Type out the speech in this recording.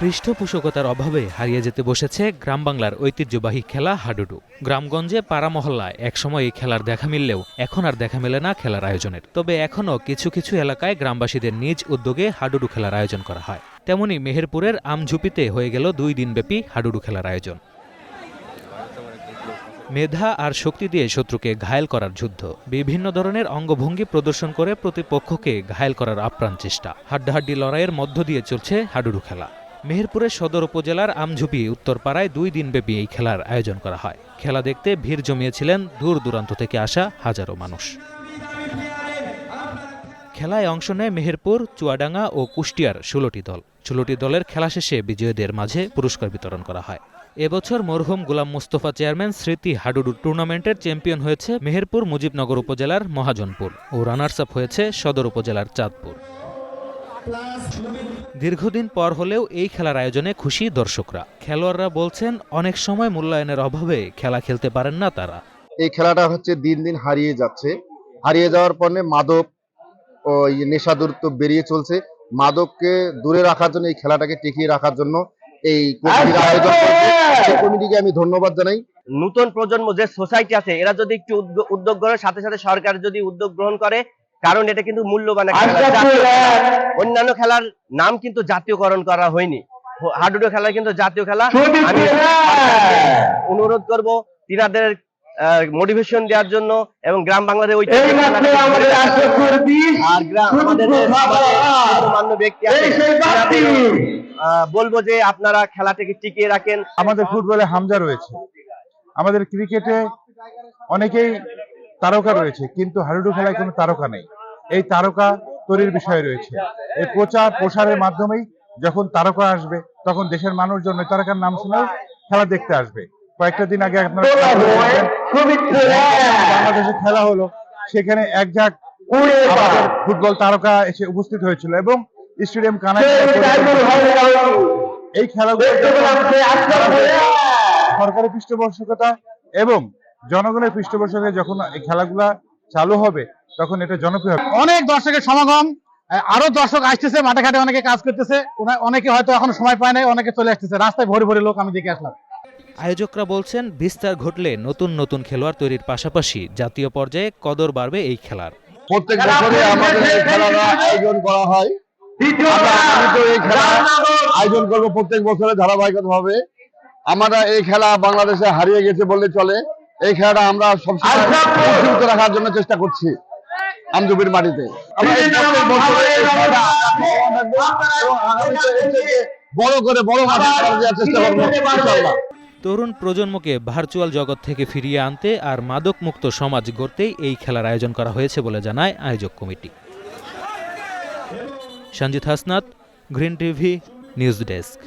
পৃষ্ঠপোষকতার অভাবে হারিয়ে যেতে বসেছে গ্রাম বাংলার ঐতিহ্যবাহী খেলা হাডুডু। গ্রামগঞ্জে পাড়া মহল্লায় একসময় এই খেলার দেখা মিললেও এখন আর দেখা মেলে না খেলার আয়োজনের। তবে এখনও কিছু কিছু এলাকায় গ্রামবাসীদের নিজ উদ্যোগে হাডুডু খেলার আয়োজন করা হয়। তেমনি মেহেরপুরের আমঝুপিতে হয়ে গেল দুই দিনব্যাপী হাডুডু খেলার আয়োজন। মেধা আর শক্তি দিয়ে শত্রুকে ঘায়েল করার যুদ্ধ। বিভিন্ন ধরনের অঙ্গভঙ্গি প্রদর্শন করে প্রতিপক্ষকে ঘায়েল করার আপ্রাণ চেষ্টা। হাড্ডাহাড্ডি লড়াইয়ের মধ্য দিয়ে চলছে হাডুডু খেলা। মেহেরপুরের সদর উপজেলার আমঝুপি উত্তরপাড়ায় দুই দিনব্যাপী এই খেলার আয়োজন করা হয়। খেলা দেখতে ভিড় জমিয়েছিলেন দূর দূরান্ত থেকে আসা হাজারো মানুষ। খেলায় অংশ নেয় মেহেরপুর, চুয়াডাঙ্গা ও কুষ্টিয়ার ষোলোটি দল। ষোলোটি দলের খেলা শেষে বিজয়ীদের মাঝে পুরস্কার বিতরণ করা হয়। এবছর মরহুম গোলাম মুস্তফা চেয়ারম্যান স্মৃতি হাডুডু টুর্নামেন্টের চ্যাম্পিয়ন হয়েছে মেহেরপুর মুজিবনগর উপজেলার মহাজনপুর ও রানার্স আপ হয়েছে সদর উপজেলার চাঁদপুর। দীর্ঘদিন পর হলেও এই খেলার আয়োজনে খুশি দর্শকরা। খেলোয়াড়রা বলছেন, অনেক সময় মূল্যায়নের অভাবে খেলা খেলতে পারেন না তারা। এই খেলাটা হচ্ছে দিন দিন হারিয়ে যাচ্ছে। হারিয়ে যাওয়ার পরে মাদক ও এই নেশাদুর তো বেরিয়ে চলছে। মাদককে দূরে রাখার জন্য এই খেলাটাকে টিকিয়ে রাখার জন্য এই কমিটির আয়োজন করেছে। কমিটিকে আমি ধন্যবাদ জানাই। নতুন প্রজন্ম যে সোসাইটি আছে এরা যদি একটু উদ্যোগ গ্রহণ সাথে সাথে সরকার যদি উদ্যোগ গ্রহণ করে কারণ এটা কিন্তু মূল্যবান খেলা। অন্যান্য খেলার নাম কিন্তু জাতীয়করণ করা হয়নি। হাডুডু খেলা কিন্তু জাতীয় খেলা। আমি অনুরোধ করব তিনাদের মোটিভেশন দেওয়ার জন্য এবং গ্রাম বাংলাদেশ ওই আর গ্রাম আমাদের যে ব্যক্তি আহ, বলব যে আপনারা খেলাটাকে টিকিয়ে রাখেন। আমাদের ফুটবলে হামজা রয়েছে। আমাদের ক্রিকেটে অনেকেই তারকা রয়েছে কিন্তু হাডুডু খেলায় কোনো তারকা নেই। এই তারকা তৈরির বিষয় রয়েছে। এই প্রচার প্রসারের মাধ্যমেই যখন তারকা আসবে তখন দেশের মানুষজন ওই তারকার নাম শুনেও খেলা দেখতে আসবে। কয়েকটা দিন আগে আপনারা বাংলাদেশে খেলা হলো। সেখানে এক ঝাঁক ফুটবল তারকা এসে উপস্থিত হয়েছিল এবং স্টেডিয়াম কানায় এই খেলাগুলো সরকারি পৃষ্ঠপোষকতা এবং জনগণের পৃষ্ঠপোষকতা যখন এই খেলাগুলা চালু হবে তখন এটা জনপ্রিয় হবে। অনেক দর্শকের সমাগম। আহ, আরও দর্শক আসতেছে মাঠে ঘাটে অনেকে কাজ করতেছে। অনেকে হয়তো এখন সময় পায় নাই অনেকে চলে আসতেছে। রাস্তায় ভরে ভরে লোক আমি দেখে আসলাম। আয়োজকরা বলছেন বিস্তার ঘটলে নতুন নতুন খেলোয়াড় তৈরির পাশাপাশি জাতীয় পর্যায়ে কদর বাড়বে এই খেলার। প্রত্যেক বছরে আমাদের এই খেলাটা আয়োজন করা হয়। এই খেলা আয়োজন করব প্রত্যেক বছরে ধারাবাহিকতা ভাবে আমরা এই খেলা বাংলাদেশে হারিয়ে গেছে বললে চলে। এই খেলাটা আমরা সবসময় রাখার জন্য চেষ্টা করছি আমজুবির মাটিতে। বড় করে বড় মাঠে চেষ্টা করব ইনশাআল্লাহ। তরুণ প্রজন্মকে ভার্চুয়াল জগৎ থেকে ফিরিয়ে আনতে আর মাদক মুক্ত সমাজ গড়তেই এই খেলার আয়োজন করা হয়েছে বলে জানায় আয়োজক committee. Sanjit Hasnat Green TV news desk